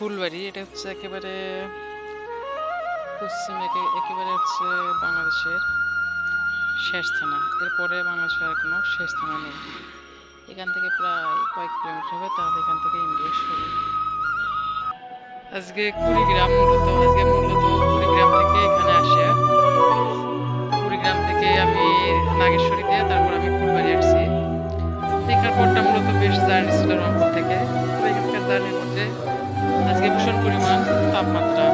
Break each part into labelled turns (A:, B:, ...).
A: ফুলবাড়ি, এটা হচ্ছে একেবারে পশ্চিম একেবারে হচ্ছে বাংলাদেশের শেষ থানা। এরপরে বাংলাদেশের আর কোনো শেষ থানা নেই। এখান থেকে প্রায় কয়েক কিলোমিটার হবে, তাহলে এখান থেকে ইন্ডিয়া শুরু। আজকে কুড়িগ্রাম মূলত আজকে মূলত কুড়িগ্রাম থেকে এখানে আসে। কুড়িগ্রাম থেকে আমি নাগেশ্বরী দিয়ে তারপর আমি ফুলবাড়ি আসছি। এখান পরটা মূলত বেশ জার্নি ছিল রংপুর থেকে। এখানকার জার্নির মধ্যে ভীষণ পরিমাণ তাপমাত্রা।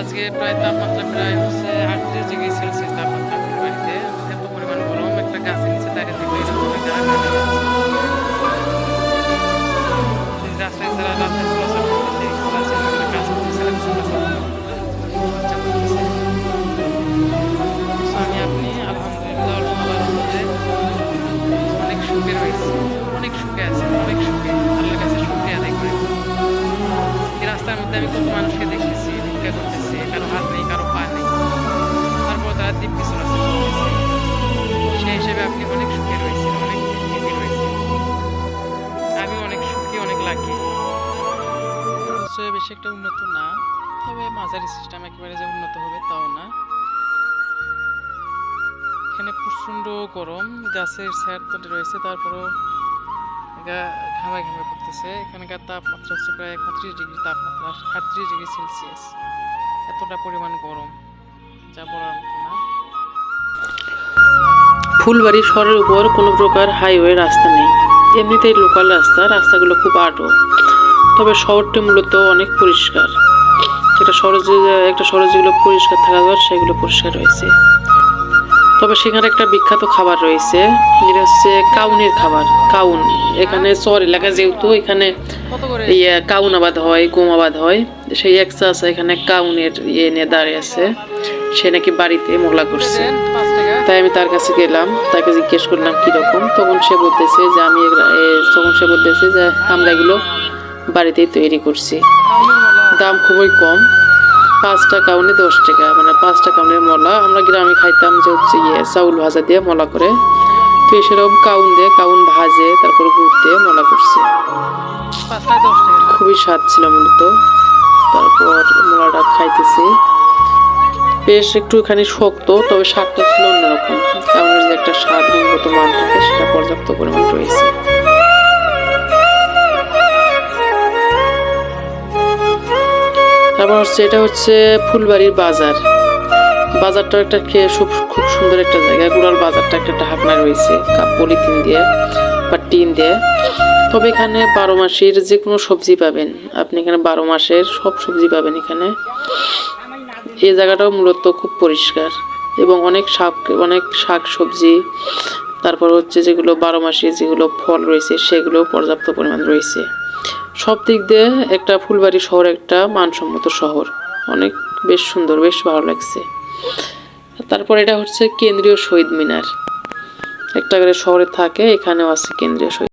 A: আজকে প্রায় তাপমাত্রা প্রায় হচ্ছে আটত্রিশ ডিগ্রি সেলসিয়াস। বেশি একটা উন্নত না, তবে মাঝারি সিস্টেম একেবারে যে উন্নত হবে তাও না। এখানে প্রচণ্ড গরম, গাছের স্যার তো রয়েছে, তারপরও ঘামে ঘামে পড়তেছে। এখানকার তাপমাত্রা হচ্ছে প্রায় একত্রিশ ডিগ্রি তাপমাত্রা, আটত্রিশ ডিগ্রি সেলসিয়াস। এতটা পরিমাণ গরম, যা বলার মতো না। ফুলবাড়ি শহরের উপর কোনো প্রকার হাইওয়ে রাস্তা নেই। এমনিতেই লোকাল রাস্তা, রাস্তাগুলো খুব আটো তবে শহরটি মূলত অনেক পরিষ্কার। একটা শহরে যে একটা শহরে যেগুলো পরিষ্কার থাকা দরকার সেগুলো পরিষ্কার রয়েছে। তবে সেখানে একটা বিখ্যাত খাবার রয়েছে যেটা হচ্ছে কাউনের খাবার কাউন। এখানে চর এলাকা যেহেতু এখানে ইয়ে কাউন আবাদ হয় গম আবাদ হয়। সেই এক চাষা এখানে কাউনের ইয়ে নিয়ে দাঁড়িয়ে আছে। সে নাকি বাড়িতে মোগলা করছে। তাই আমি তার কাছে গেলাম তাকে জিজ্ঞেস করলাম কীরকম। তখন সে বলতেছে যে আমি তখন সে বলতেছে যে আমরা এগুলো বাড়িতেই তৈরি করছি। দাম খুবই কম। পাঁচটা কাউনে দশ টাকা মানে পাঁচটা কাউনের মলা। আমরা গ্রামে খাইতাম যে হচ্ছে ইয়ে চাউল ভাজা দিয়ে মলা করে। তো সেরকম কাউন দিয়ে, কাউন ভাজে, তারপর গুড় দিয়ে মলা করছে। খুবই স্বাদ ছিল মূলত। তারপর মলাটা খাইতেছি। বেশ একটুখানি শক্ত, তবে স্বাদটা ছিল অন্যরকম। কাউনের যে একটা স্বাদ, গুণগত মান থাকে সেটা পর্যাপ্ত পরিমাণ রয়েছে। তারপর হচ্ছে এটা হচ্ছে ফুলবাড়ির বাজার। বাজারটা একটা খেয়ে খুব খুব সুন্দর একটা জায়গা। গুড়ার বাজারটা একটা ঢাকনা রয়েছে, কাপ পলিথিন দিয়ে বা টিন দিয়ে। তবে এখানে বারো মাসের যে কোনো সবজি পাবেন। আপনি এখানে বারো মাসের সব সবজি পাবেন এখানে। এই জায়গাটাও মূলত খুব পরিষ্কার এবং অনেক শাক অনেক শাক সবজি তারপর হচ্ছে যেগুলো বারো মাসে যেগুলো ফল রয়েছে সেগুলো পর্যাপ্ত পরিমাণ রয়েছে। সব দিক দিয়ে একটা ফুলবাড়ি শহর একটা মানসম্মত শহর। অনেক বেশ সুন্দর, বেশ ভালো লাগছে। তারপর এটা হচ্ছে কেন্দ্রীয় শহীদ মিনার। একটা করে শহরে থাকে, এখানেও আছে কেন্দ্রীয় শহীদ